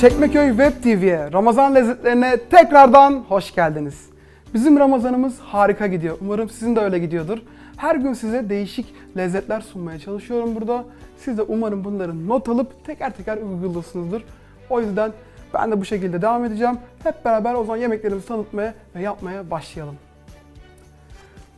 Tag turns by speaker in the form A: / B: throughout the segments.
A: Çekmeköy Web TV'ye, Ramazan lezzetlerine tekrardan hoş geldiniz. Bizim Ramazanımız harika gidiyor. Umarım sizin de öyle gidiyordur. Her gün size değişik lezzetler sunmaya çalışıyorum burada. Siz de umarım bunları not alıp teker teker uyguluyorsunuzdur. O yüzden ben de bu şekilde devam edeceğim. Hep beraber o zaman yemeklerimizi tanıtmaya ve yapmaya başlayalım.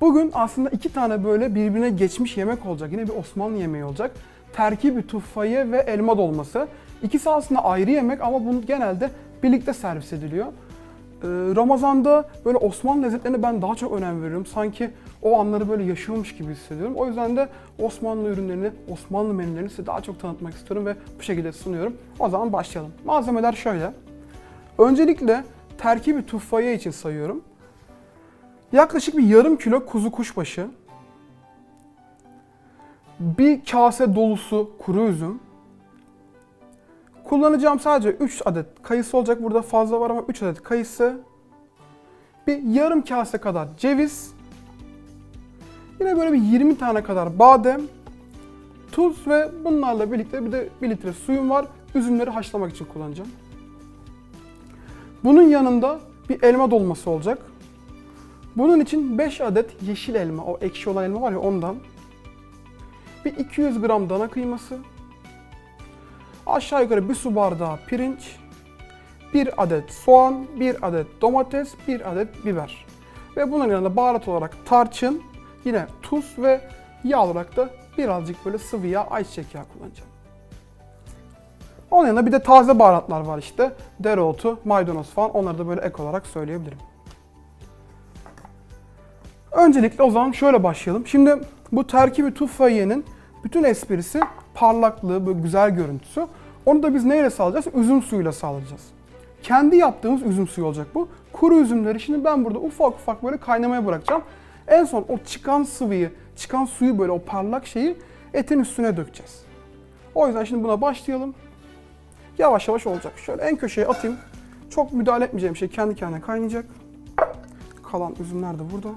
A: Bugün aslında iki tane böyle birbirine geçmiş yemek olacak. Yine bir Osmanlı yemeği olacak. Terkibi tufayı ve elma dolması. İkisi aslında ayrı yemek ama bunu genelde birlikte servis ediliyor. Ee, Ramazan'da böyle Osmanlı lezzetlerine ben daha çok önem veriyorum. Sanki o anları böyle yaşıyormuş gibi hissediyorum. O yüzden de Osmanlı ürünlerini, Osmanlı menülerini size daha çok tanıtmak istiyorum ve bu şekilde sunuyorum. O zaman başlayalım. Malzemeler şöyle. Öncelikle terkibi tufayı için sayıyorum. Yaklaşık bir yarım kilo kuzu kuşbaşı, bir kase dolusu kuru üzüm, kullanacağım sadece 3 adet kayısı olacak. Burada fazla var ama 3 adet kayısı, bir yarım kase kadar ceviz, yine böyle bir 20 tane kadar badem, tuz ve bunlarla birlikte bir de 1 litre suyum var. Üzümleri haşlamak için kullanacağım. Bunun yanında bir elma dolması olacak. Bunun için 5 adet yeşil elma, o ekşi olan elma var ya ondan. Bir 200 gram dana kıyması. Aşağı yukarı bir su bardağı pirinç. 1 adet soğan, 1 adet domates, 1 adet biber. Ve bunun yanında baharat olarak tarçın, yine tuz ve yağ olarak da birazcık böyle sıvı yağ, ayçiçek yağı kullanacağım. Onun yanında bir de taze baharatlar var işte. Dereotu, maydanoz falan onları da böyle ek olarak söyleyebilirim. Öncelikle o zaman şöyle başlayalım. Şimdi bu terkibi tuffahiyenin bütün esprisi parlaklığı, böyle güzel görüntüsü. Onu da biz neyle sağlayacağız? Üzüm suyuyla sağlayacağız. Kendi yaptığımız üzüm suyu olacak bu. Kuru üzümleri şimdi ben burada ufak ufak böyle kaynamaya bırakacağım. En son o çıkan sıvıyı, çıkan suyu böyle o parlak şeyi etin üstüne dökeceğiz. O yüzden şimdi buna başlayalım. Yavaş yavaş olacak. Şöyle en köşeye atayım. Çok müdahale etmeyeceğim şey kendi kendine kaynayacak. Kalan üzümler de burada.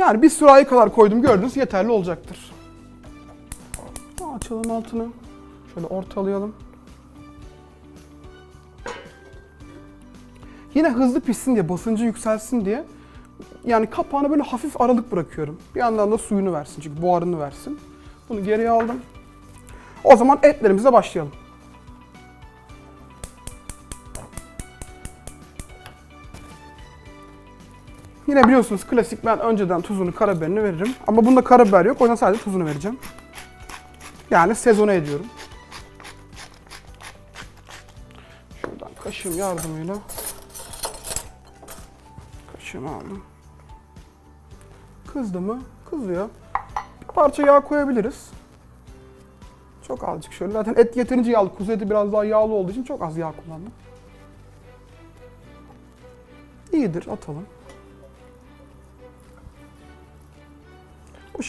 A: Yani bir sürahi kadar koydum gördünüz yeterli olacaktır. Açalım altını. Şöyle ortalayalım. Yine hızlı pişsin diye, basıncı yükselsin diye yani kapağını böyle hafif aralık bırakıyorum. Bir yandan da suyunu versin çünkü buharını versin. Bunu geriye aldım. O zaman etlerimize başlayalım. Yine biliyorsunuz klasik ben önceden tuzunu, karabiberini veririm. Ama bunda karabiber yok. O yüzden sadece tuzunu vereceğim. Yani sezona ediyorum. Şuradan kaşığım yardımıyla. Kaşığımı aldım. Kızdı mı? Kızıyor. Bir parça yağ koyabiliriz. Çok azıcık şöyle. Zaten et yeterince yağlı. Kuzu eti biraz daha yağlı olduğu için çok az yağ kullandım. İyidir atalım.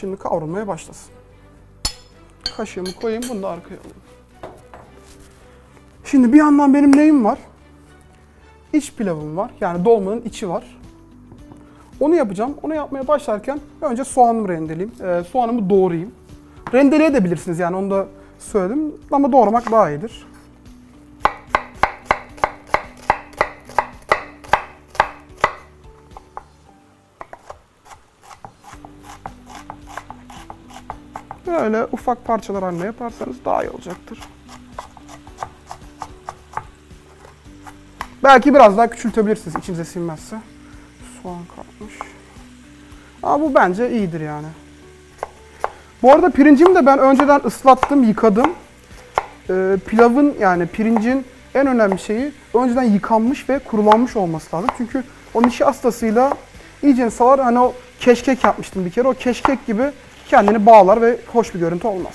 A: Şimdi kavrulmaya başlasın. Kaşığımı koyayım, bunu da arkaya alayım. Şimdi bir yandan benim neyim var? İç pilavım var. Yani dolmanın içi var. Onu yapacağım. Onu yapmaya başlarken önce soğanımı rendeleyeyim. Ee, soğanımı doğrayayım. Rendeleyebilirsiniz yani onu da söyledim. Ama doğramak daha iyidir. Böyle ufak parçalar haline yaparsanız daha iyi olacaktır. Belki biraz daha küçültebilirsiniz içinize sinmezse. Soğan kalmış. Ama bu bence iyidir yani. Bu arada pirincimi de ben önceden ıslattım, yıkadım. Ee, pilavın yani pirincin en önemli şeyi önceden yıkanmış ve kurulanmış olması lazım. Çünkü o nişastasıyla iyice salar hani o keşkek yapmıştım bir kere. O keşkek gibi kendini bağlar ve hoş bir görüntü olmaz.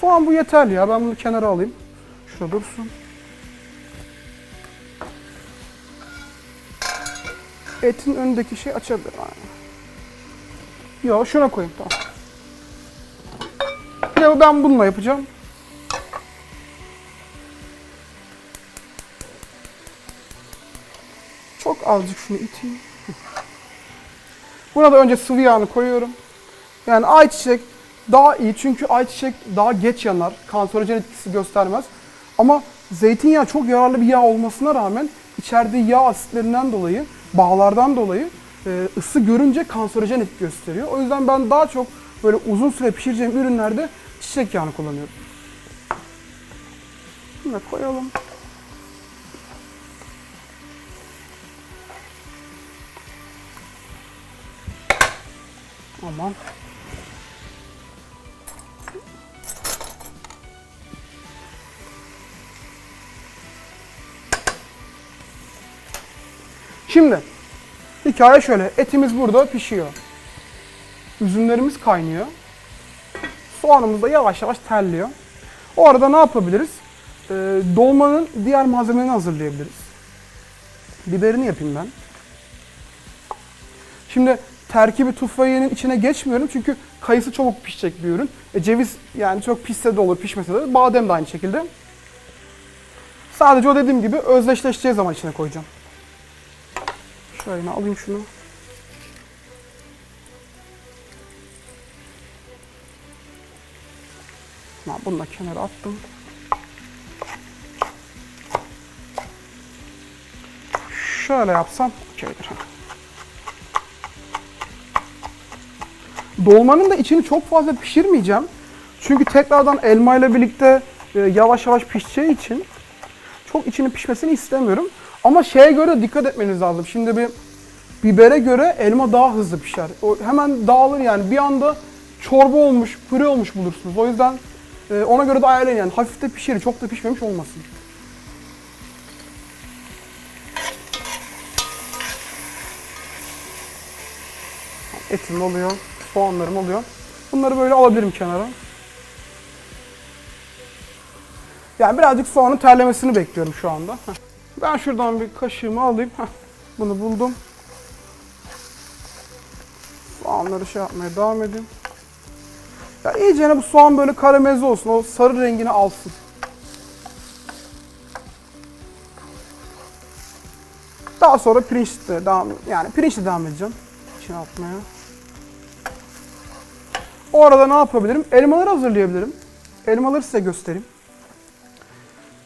A: Soğan bu yeterli ya. Ben bunu kenara alayım. Şurada dursun. Etin önündeki şey açabilir yani. Yok şuna koyayım tamam. Pilavı ben bununla yapacağım. Çok azıcık şunu iteyim. Buna da önce sıvı yağını koyuyorum. Yani ayçiçek daha iyi çünkü ayçiçek daha geç yanar. Kanserojen etkisi göstermez. Ama zeytinyağı çok yararlı bir yağ olmasına rağmen içerdiği yağ asitlerinden dolayı, bağlardan dolayı e, ısı görünce kanserojen etki gösteriyor. O yüzden ben daha çok böyle uzun süre pişireceğim ürünlerde çiçek yağını kullanıyorum. Bunu da koyalım. Aman. Şimdi hikaye şöyle. Etimiz burada pişiyor. Üzümlerimiz kaynıyor. Soğanımız da yavaş yavaş terliyor. O arada ne yapabiliriz? Ee, dolmanın diğer malzemelerini hazırlayabiliriz. Biberini yapayım ben. Şimdi terkibi tufayının içine geçmiyorum çünkü kayısı çabuk pişecek bir ürün. E, ceviz yani çok pişse de olur, pişmese de. Badem de aynı şekilde. Sadece o dediğim gibi özdeşleşeceği zaman içine koyacağım. Şöyle alayım şunu. Tamam, bunu da kenara attım. Şöyle yapsam okeydir. Dolmanın da içini çok fazla pişirmeyeceğim. Çünkü tekrardan elma ile birlikte e, yavaş yavaş pişeceği için çok içinin pişmesini istemiyorum. Ama şeye göre dikkat etmeniz lazım. Şimdi bir bibere göre elma daha hızlı pişer. O hemen dağılır yani. Bir anda çorba olmuş, püre olmuş bulursunuz. O yüzden e, ona göre de ayarlayın yani. Hafif de pişir, çok da pişmemiş olmasın. Etim oluyor, soğanlarım oluyor. Bunları böyle alabilirim kenara. Yani birazcık soğanın terlemesini bekliyorum şu anda. Heh. Ben şuradan bir kaşığımı alayım. Heh. Bunu buldum. Soğanları şey yapmaya devam edeyim. Ya iyice bu soğan böyle karamelize olsun. O sarı rengini alsın. Daha sonra pirinçle devam yani pirinçle devam edeceğim. İçine atmaya. O arada ne yapabilirim? Elmaları hazırlayabilirim. Elmaları size göstereyim.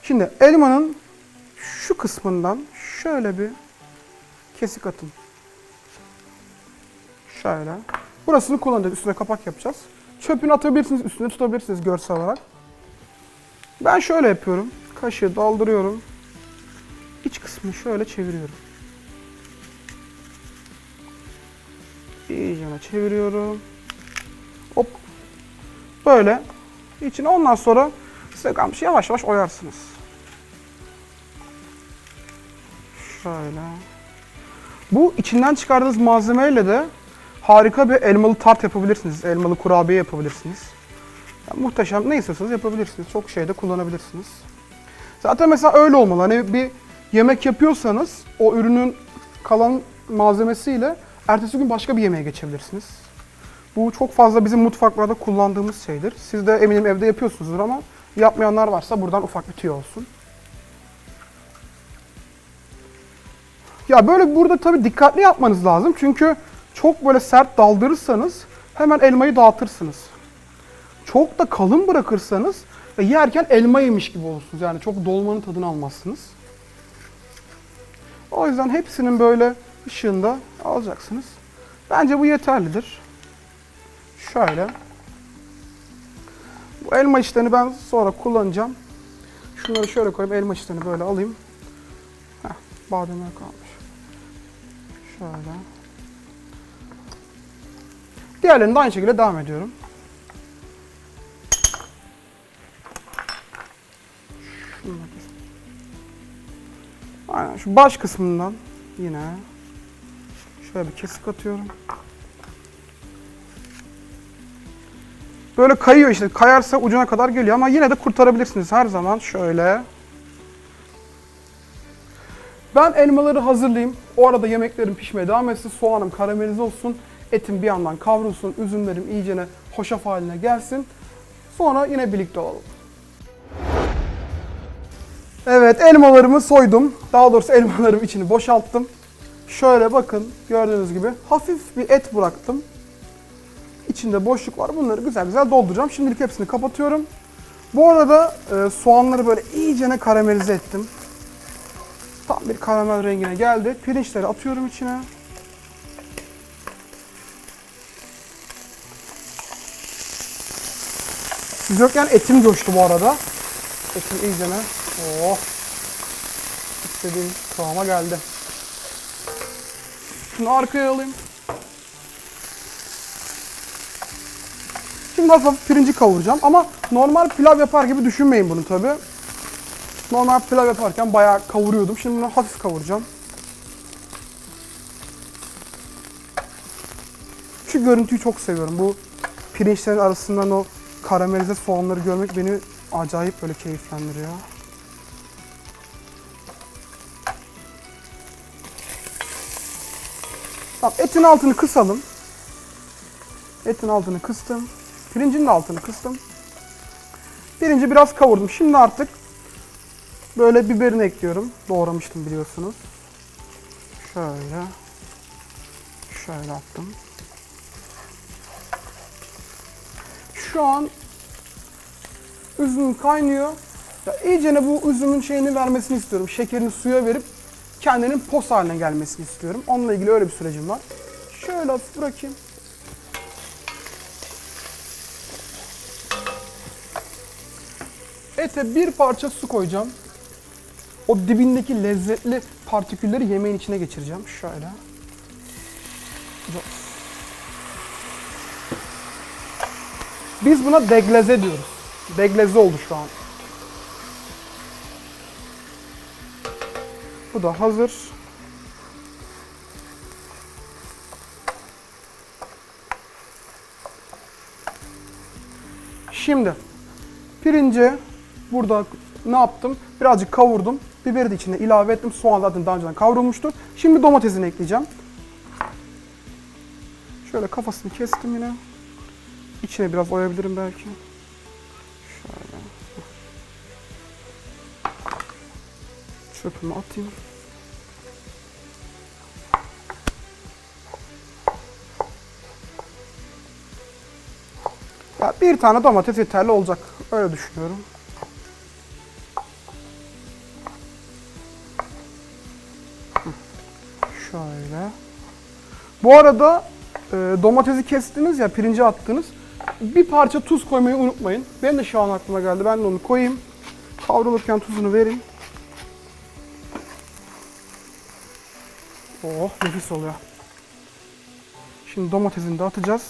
A: Şimdi elmanın şu kısmından şöyle bir kesik atın. Şöyle. Burasını kullanacağız. Üstüne kapak yapacağız. Çöpünü atabilirsiniz, üstüne tutabilirsiniz görsel olarak. Ben şöyle yapıyorum. Kaşığı daldırıyorum. İç kısmını şöyle çeviriyorum. İyice çeviriyorum. Hop. Böyle. İçine ondan sonra size kalmış yavaş yavaş oyarsınız. Şöyle. Bu içinden çıkardığınız malzemeyle de harika bir elmalı tart yapabilirsiniz. Elmalı kurabiye yapabilirsiniz. Yani muhteşem ne istiyorsanız yapabilirsiniz. Çok şeyde kullanabilirsiniz. Zaten mesela öyle olmalı. Hani bir yemek yapıyorsanız o ürünün kalan malzemesiyle ertesi gün başka bir yemeğe geçebilirsiniz. Bu çok fazla bizim mutfaklarda kullandığımız şeydir. Siz de eminim evde yapıyorsunuzdur ama yapmayanlar varsa buradan ufak bir tüyo olsun. Ya böyle burada tabii dikkatli yapmanız lazım. Çünkü çok böyle sert daldırırsanız hemen elmayı dağıtırsınız. Çok da kalın bırakırsanız e, yerken elma yemiş gibi olursunuz. Yani çok dolmanın tadını almazsınız. O yüzden hepsinin böyle ışığında alacaksınız. Bence bu yeterlidir. Şöyle. Bu elma işlerini ben sonra kullanacağım. Şunları şöyle koyayım. Elma işlerini böyle alayım. Heh, bademler kalmış. Şöyle. Diğerlerini de aynı şekilde devam ediyorum. Aynen şu baş kısmından yine şöyle bir kesik atıyorum. Böyle kayıyor işte. Kayarsa ucuna kadar geliyor ama yine de kurtarabilirsiniz her zaman şöyle. Ben elmaları hazırlayayım. O arada yemeklerim pişmeye devam etsin. Soğanım karamelize olsun. Etim bir yandan kavrulsun. Üzümlerim iyicene hoşaf haline gelsin. Sonra yine birlikte olalım. Evet elmalarımı soydum. Daha doğrusu elmalarım içini boşalttım. Şöyle bakın gördüğünüz gibi hafif bir et bıraktım. içinde boşluk var. Bunları güzel güzel dolduracağım. Şimdilik hepsini kapatıyorum. Bu arada e, soğanları böyle iyicene karamelize ettim. Tam bir karamel rengine geldi. Pirinçleri atıyorum içine. Yokken etim coştu bu arada. Etim iyicene. Oh. İstediğim kıvama geldi. Şunu arkaya alayım. Şimdi hafif pirinci kavuracağım ama normal pilav yapar gibi düşünmeyin bunu tabi. Normal pilav yaparken bayağı kavuruyordum. Şimdi bunu hafif kavuracağım. Şu görüntüyü çok seviyorum. Bu pirinçlerin arasından o karamelize soğanları görmek beni acayip böyle keyiflendiriyor. Tamam etin altını kısalım. Etin altını kıstım. Pirincin de altını kıstım. Pirinci biraz kavurdum. Şimdi artık böyle biberini ekliyorum. Doğramıştım biliyorsunuz. Şöyle. Şöyle attım. Şu an üzüm kaynıyor. Ya iyicene bu üzümün şeyini vermesini istiyorum. Şekerini suya verip kendinin pos haline gelmesini istiyorum. Onunla ilgili öyle bir sürecim var. Şöyle hafif bırakayım. Ete bir parça su koyacağım. O dibindeki lezzetli partikülleri yemeğin içine geçireceğim. Şöyle. Biz buna degleze diyoruz. Degleze oldu şu an. Bu da hazır. Şimdi pirinci burada ne yaptım? Birazcık kavurdum. Biberi de içine ilave ettim. Soğan zaten daha önceden kavrulmuştu. Şimdi domatesini ekleyeceğim. Şöyle kafasını kestim yine. İçine biraz oyabilirim belki. Şöyle. Çöpümü atayım. Ya bir tane domates yeterli olacak. Öyle düşünüyorum. Bu arada e, domatesi kestiniz ya pirinci attınız. Bir parça tuz koymayı unutmayın. Benim de şu an aklıma geldi. Ben de onu koyayım. Kavrulurken tuzunu verin. Oh nefis oluyor. Şimdi domatesini de atacağız.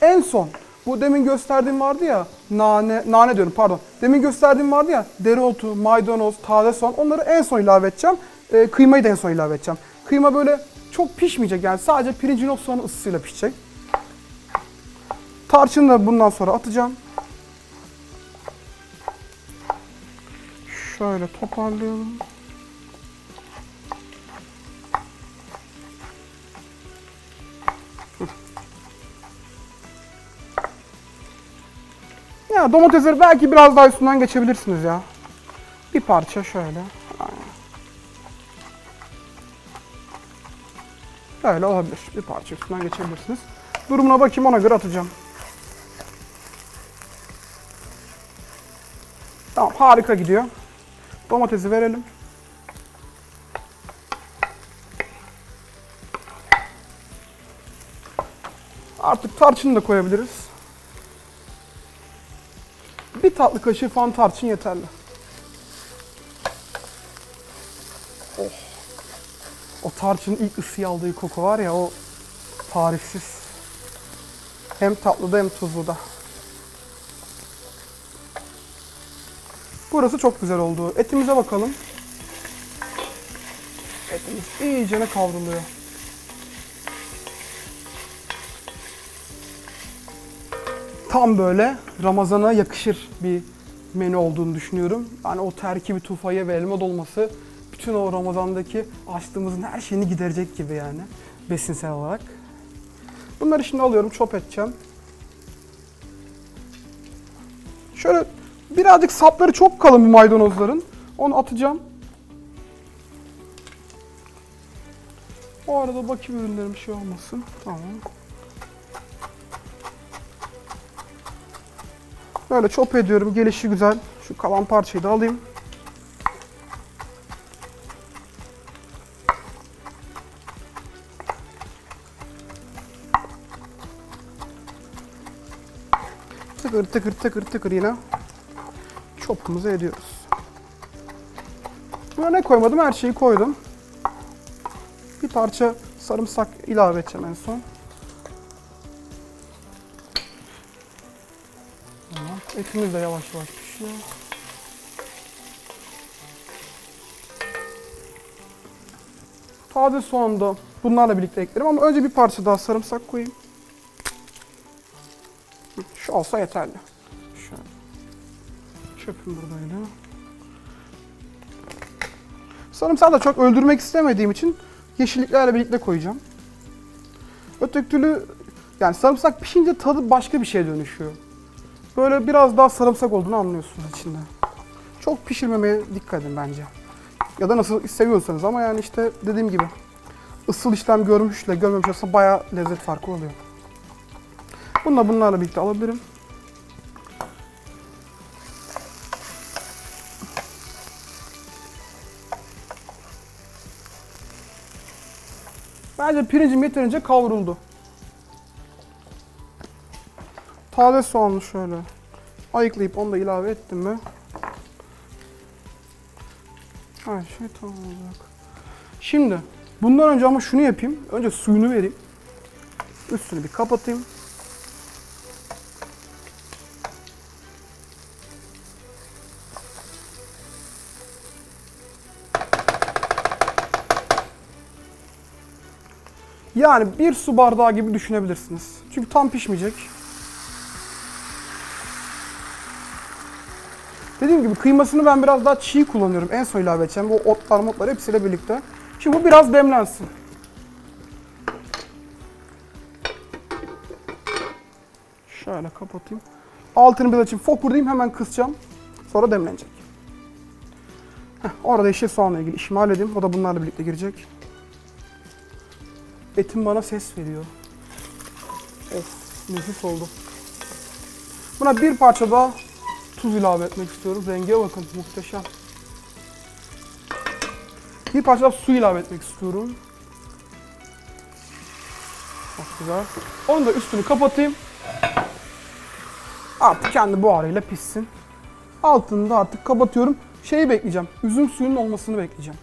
A: En son bu demin gösterdiğim vardı ya nane nane diyorum pardon. Demin gösterdiğim vardı ya dereotu, maydanoz, taze soğan onları en son ilave edeceğim. Ee, kıymayı da en son ilave edeceğim. Kıyma böyle çok pişmeyecek yani sadece pirincin o soğanın ısısıyla pişecek. Tarçını da bundan sonra atacağım. Şöyle toparlayalım. Ya domatesleri belki biraz daha üstünden geçebilirsiniz ya. Bir parça şöyle. Aynen. Öyle olabilir. Bir parça üstünden geçebilirsiniz. Durumuna bakayım ona göre atacağım. Tamam harika gidiyor. Domatesi verelim. Artık tarçını da koyabiliriz. Bir tatlı kaşığı falan tarçın yeterli. O tarçının ilk ısıyı aldığı koku var ya o tarifsiz. Hem tatlıda hem tuzluda. Burası çok güzel oldu. Etimize bakalım. Etimiz iyicene kavruluyor. Tam böyle Ramazan'a yakışır bir menü olduğunu düşünüyorum. Yani o terkibi tufaya ve elma dolması bütün o Ramazan'daki açlığımızın her şeyini giderecek gibi yani besinsel olarak. Bunları şimdi alıyorum, çop edeceğim. Şöyle birazcık sapları çok kalın bu maydanozların. Onu atacağım. O arada bakayım ürünlerim şey olmasın. Tamam. Şöyle çop ediyorum. Gelişi güzel. Şu kalan parçayı da alayım. Tıkır tıkır tıkır yine çopumuzu ediyoruz. Buna ne koymadım? Her şeyi koydum. Bir parça sarımsak ilave edeceğim en son. Etimiz de yavaş yavaş pişiyor. Taze soğan da bunlarla birlikte eklerim ama önce bir parça daha sarımsak koyayım. Olsa yeterli. Şöyle. Çöpüm buradaydı. Sarımsağı da çok öldürmek istemediğim için yeşilliklerle birlikte koyacağım. Öteki türlü yani sarımsak pişince tadı başka bir şeye dönüşüyor. Böyle biraz daha sarımsak olduğunu anlıyorsunuz içinde. Çok pişirmemeye dikkat edin bence. Ya da nasıl seviyorsanız ama yani işte dediğim gibi ısıl işlem görmüşle görmemiş olsa bayağı lezzet farkı oluyor. Bunu da bunlarla birlikte alabilirim. Bence pirincim yeterince kavruldu. Taze soğanı şöyle ayıklayıp onu da ilave ettim mi? Her şey tamam olacak. Şimdi bundan önce ama şunu yapayım. Önce suyunu vereyim. Üstünü bir kapatayım. Yani bir su bardağı gibi düşünebilirsiniz. Çünkü tam pişmeyecek. Dediğim gibi kıymasını ben biraz daha çiğ kullanıyorum. En son ilave edeceğim. Bu otlar motlar hepsiyle birlikte. Şimdi bu biraz demlensin. Şöyle kapatayım. Altını bir açayım. Fokurdayım hemen kısacağım. Sonra demlenecek. Heh, orada yeşil soğanla ilgili işimi halledeyim. O da bunlarla birlikte girecek. Etim bana ses veriyor. Of, nefis oldu. Buna bir parça daha tuz ilave etmek istiyorum. Renge bakın, muhteşem. Bir parça daha su ilave etmek istiyorum. Çok güzel. Onu da üstünü kapatayım. Artık kendi buharıyla pişsin. Altını da artık kapatıyorum. Şeyi bekleyeceğim. Üzüm suyunun olmasını bekleyeceğim.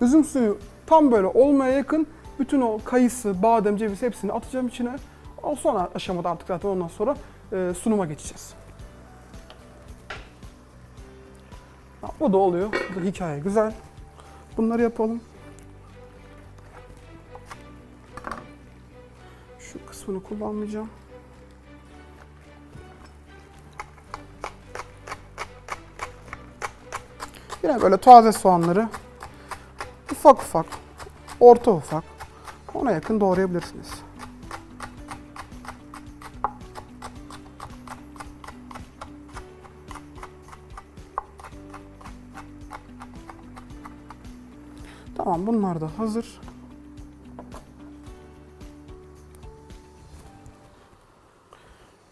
A: Üzüm suyu tam böyle olmaya yakın bütün o kayısı, badem, ceviz hepsini atacağım içine. O sonra aşamada artık zaten ondan sonra e, sunuma geçeceğiz. Bu da oluyor. Bu da hikaye güzel. Bunları yapalım. Şu kısmını kullanmayacağım. Yine böyle taze soğanları ufak ufak, orta ufak ona yakın doğrayabilirsiniz. Tamam bunlar da hazır.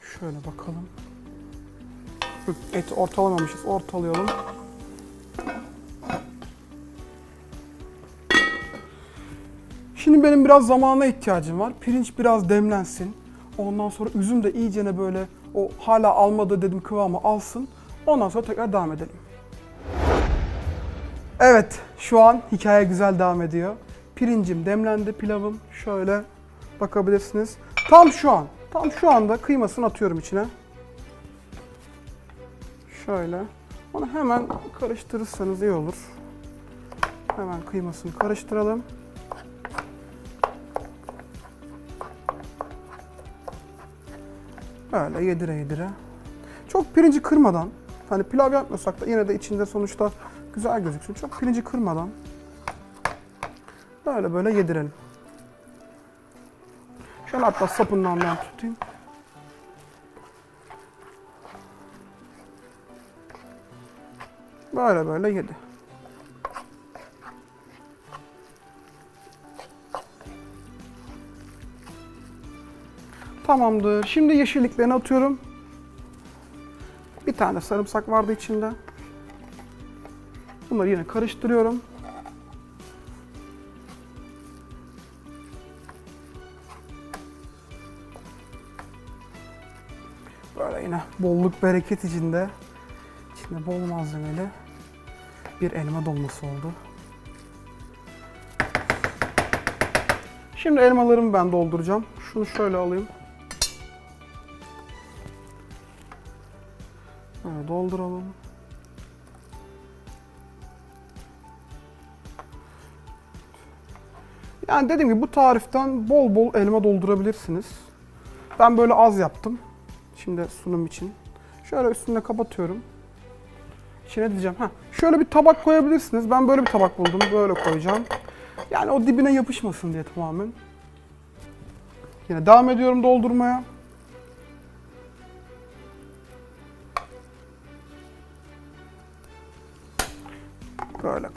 A: Şöyle bakalım. Eti ortalamamışız. Ortalayalım. Şimdi benim biraz zamana ihtiyacım var. Pirinç biraz demlensin. Ondan sonra üzüm de iyicene böyle o hala almadı dedim kıvamı alsın. Ondan sonra tekrar devam edelim. Evet, şu an hikaye güzel devam ediyor. Pirincim demlendi, pilavım şöyle bakabilirsiniz. Tam şu an, tam şu anda kıymasını atıyorum içine. Şöyle. Onu hemen karıştırırsanız iyi olur. Hemen kıymasını karıştıralım. Böyle yedire yedire. Çok pirinci kırmadan, hani pilav yapmıyorsak da yine de içinde sonuçta güzel gözüksün. Çok pirinci kırmadan böyle böyle yedirelim. Şöyle hatta sapından ben tutayım. Böyle böyle yedi. Tamamdır. Şimdi yeşilliklerini atıyorum. Bir tane sarımsak vardı içinde. Bunları yine karıştırıyorum. Böyle yine bolluk bereket içinde. içinde bol malzemeli bir elma dolması oldu. Şimdi elmalarımı ben dolduracağım. Şunu şöyle alayım. Böyle dolduralım. Yani dediğim gibi bu tariften bol bol elma doldurabilirsiniz. Ben böyle az yaptım. Şimdi sunum için. Şöyle üstüne kapatıyorum. İçine diyeceğim. Ha, şöyle bir tabak koyabilirsiniz. Ben böyle bir tabak buldum. Böyle koyacağım. Yani o dibine yapışmasın diye tamamen. Yine devam ediyorum doldurmaya.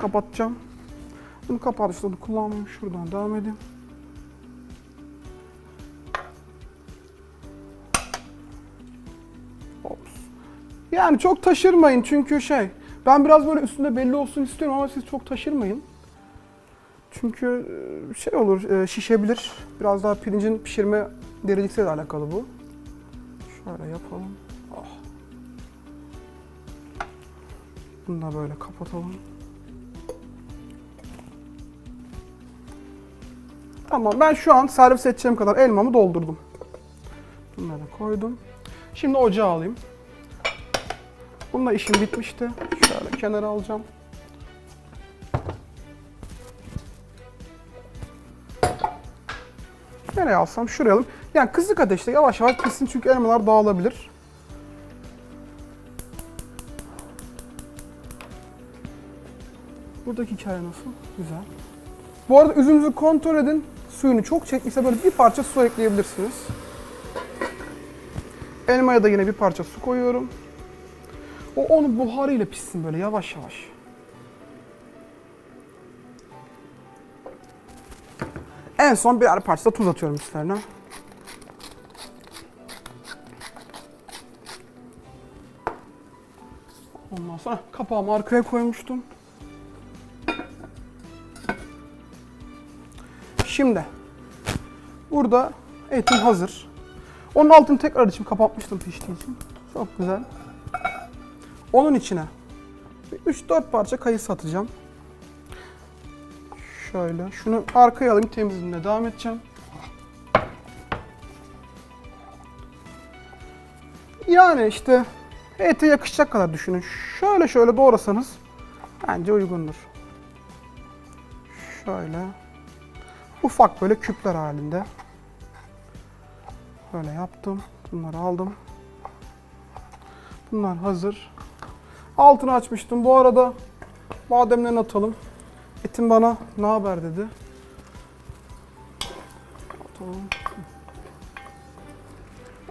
A: Kapatacağım. Bunu kapatışlarını kullanmayayım. Şuradan devam edeyim. Ops. Yani çok taşırmayın çünkü şey, ben biraz böyle üstünde belli olsun istiyorum ama siz çok taşırmayın. Çünkü e, şey olur, e, şişebilir. Biraz daha pirincin pişirme derecesiyle alakalı bu. Şöyle yapalım. Ah. Bunu da böyle kapatalım. Tamam ben şu an servis edeceğim kadar elmamı doldurdum. Bunları koydum. Şimdi ocağa alayım. Bununla işim bitmişti. Şöyle kenara alacağım. Nereye alsam? Şuraya alayım. Yani kısık ateşte yavaş yavaş pişsin çünkü elmalar dağılabilir. Buradaki hikaye nasıl? Güzel. Bu arada üzümünüzü kontrol edin. Suyunu çok çekmişse böyle bir parça su ekleyebilirsiniz. Elmaya da yine bir parça su koyuyorum. O onun buharıyla pişsin böyle yavaş yavaş. En son birer parça tuz atıyorum üstlerine. Ondan sonra kapağımı arkaya koymuştum. Şimdi burada etim hazır. Onun altını tekrar açıp kapatmıştım piştiği için. Çok güzel. Onun içine 3-4 parça kayısı atacağım. Şöyle. Şunu arkaya alayım temizliğine devam edeceğim. Yani işte ete yakışacak kadar düşünün. Şöyle şöyle doğrasanız bence uygundur. Şöyle. Ufak böyle küpler halinde. Böyle yaptım. Bunları aldım. Bunlar hazır. Altını açmıştım. Bu arada bademlerini atalım. Etim bana ne haber dedi.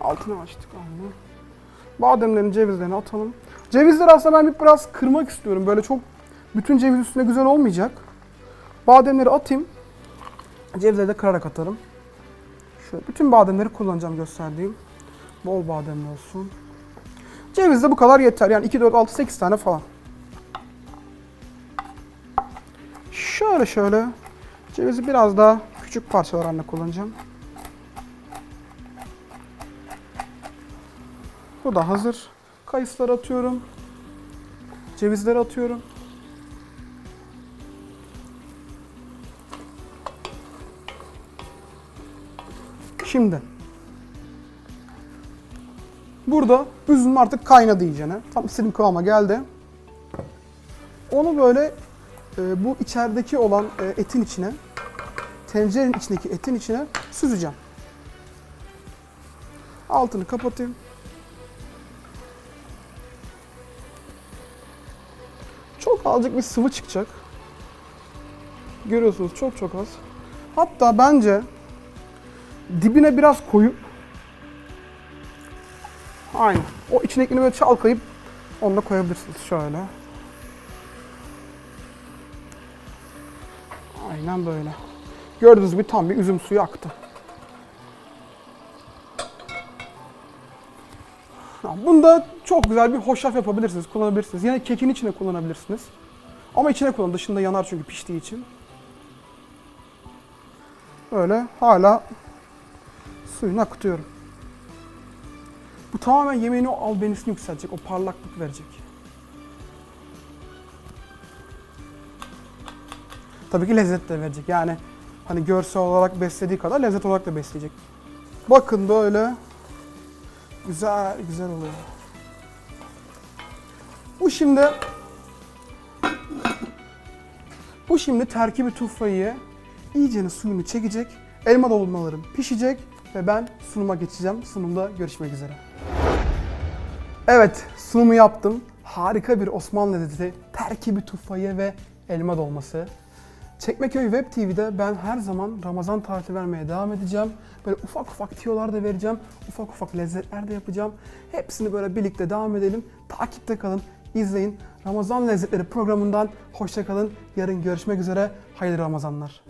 A: Altını açtık aynı. Bademlerini, cevizlerini atalım. Cevizleri aslında ben bir biraz kırmak istiyorum. Böyle çok bütün ceviz üstüne güzel olmayacak. Bademleri atayım. Cevizleri de kırarak atarım. Şöyle bütün bademleri kullanacağım gösterdiğim. Bol bademli olsun. Ceviz de bu kadar yeter. Yani 2, 4, 6, 8 tane falan. Şöyle şöyle cevizi biraz daha küçük parçalar haline kullanacağım. Bu da hazır. Kayısıları atıyorum. Cevizleri atıyorum. Şimdi burada üzüm artık kaynadı iyicene. Tam istediğim kıvama geldi. Onu böyle e, bu içerideki olan e, etin içine, tencerenin içindeki etin içine süzeceğim. Altını kapatayım. Çok azıcık bir sıvı çıkacak. Görüyorsunuz çok çok az. Hatta bence dibine biraz koyup Aynen. O içindekini böyle çalkayıp onu da koyabilirsiniz şöyle. Aynen böyle. Gördüğünüz gibi tam bir üzüm suyu aktı. Bunda çok güzel bir hoşaf yapabilirsiniz, kullanabilirsiniz. Yine kekin içine kullanabilirsiniz. Ama içine kullanın, dışında yanar çünkü piştiği için. Böyle hala suyunu akıtıyorum. Bu tamamen yemeğin o albenisini yükseltecek, o parlaklık verecek. Tabii ki lezzet de verecek. Yani hani görsel olarak beslediği kadar lezzet olarak da besleyecek. Bakın böyle güzel güzel oluyor. Bu şimdi bu şimdi terkibi tufayı iyice suyunu çekecek. Elma dolmalarım pişecek ve ben sunuma geçeceğim. Sunumda görüşmek üzere. Evet, sunumu yaptım. Harika bir Osmanlı lezzeti, terkibi tufayı ve elma dolması. Çekmeköy Web TV'de ben her zaman Ramazan tarifi vermeye devam edeceğim. Böyle ufak ufak tiyolar da vereceğim. Ufak ufak lezzetler de yapacağım. Hepsini böyle birlikte devam edelim. Takipte kalın, izleyin. Ramazan Lezzetleri programından hoşça kalın. Yarın görüşmek üzere. Hayırlı Ramazanlar.